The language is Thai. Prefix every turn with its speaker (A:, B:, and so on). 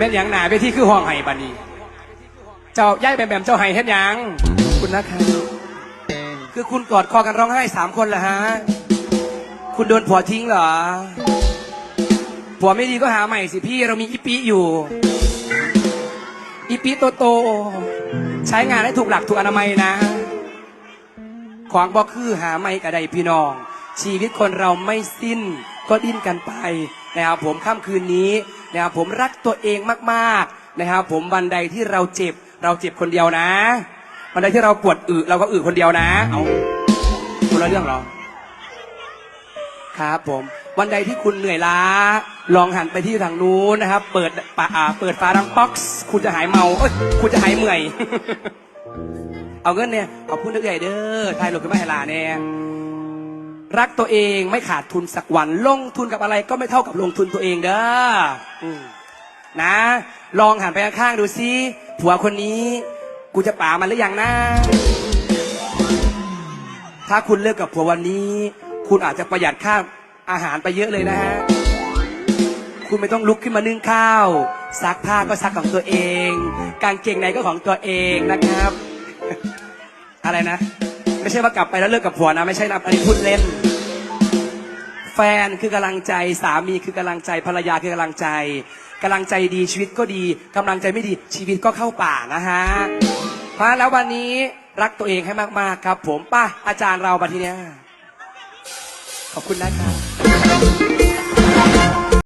A: แม่นหยังหนาไปที่คือห้องไห้บัดนี้ เจ้าย่ายแบมแบมเจ้าไห้เฮ็ดหยังคุณนะครับคือคุณกอดคอกันร้องไห้สามคนเหรอฮะ คุณโดนผัวทิ้งเหรอ ผัวไม่ดีก็หาใหม่สิพี่เรามีอีปีอยู่ อีปีโตโตๆใช้งานให้ถูกหลักถูกอนามัยนะ ของบอกคือหาไม่กระไดพี่น้อง ชีวิตคนเราไม่สิ้นก็ดิ้นกันไปนะครับผมค่ำคืนนี้ นะครับผมรักตัวเองมากๆนะครับ ผมวันใดที่เราเจ็บ เราเจ็บคนเดียวนะ วันใดที่เราปวดอึเราก็อึคนเดียวนะ เอาคนละเรื่องหรอครับผมวันใดที่คุณเหนื่อยล้า ลองหันไปที่ทางนู้นนะครับ เปิดปะอาเปิดฟ้าดังป๊อกซ์คุณจะหายเมาเอ้ยคุณจะหายเมื่อย เอาเงินเนี่ยเอาพูดนึกใหญ่เด้อไทยหลบกันม่ให้ลาเนี่ย รักตัวเองไม่ขาดทุนสักวัน ลงทุนกับอะไรก็ไม่เท่ากับลงทุนตัวเองเด้ออืมนะ ลองหันไปข้างๆดูซิผัวคนนี้ กูจะป่ามันหรือยังนะถ้าคุณเลิกกับผัววันนี้ คุณอาจจะประหยัดค่าอาหารไปเยอะเลยนะฮะคุณไม่ต้องลุกขึ้นมานึ่งข้าวซักผ้าก็ซักของตัวเอง กางเกงในก็ของตัวเองนะครับ อะไรนะ ไม่ใช่ว่ากลับไปแล้วเลิกกับผัวนะ ไม่ใช่นะอันนี้พูดเล่นแฟนคือกำลังใจสามีคือกำลังใจภรรยาคือกำลังใจกำลังใจดีชีวิตก็ดีกำลังใจไม่ดีชีวิตก็เข้าป่านะฮะเพราะแล้ววันนี้รักตัวเองให้มากๆครับ ผมป้าอาจารย์เราบัดทีเนี้ยขอบคุณนะครับ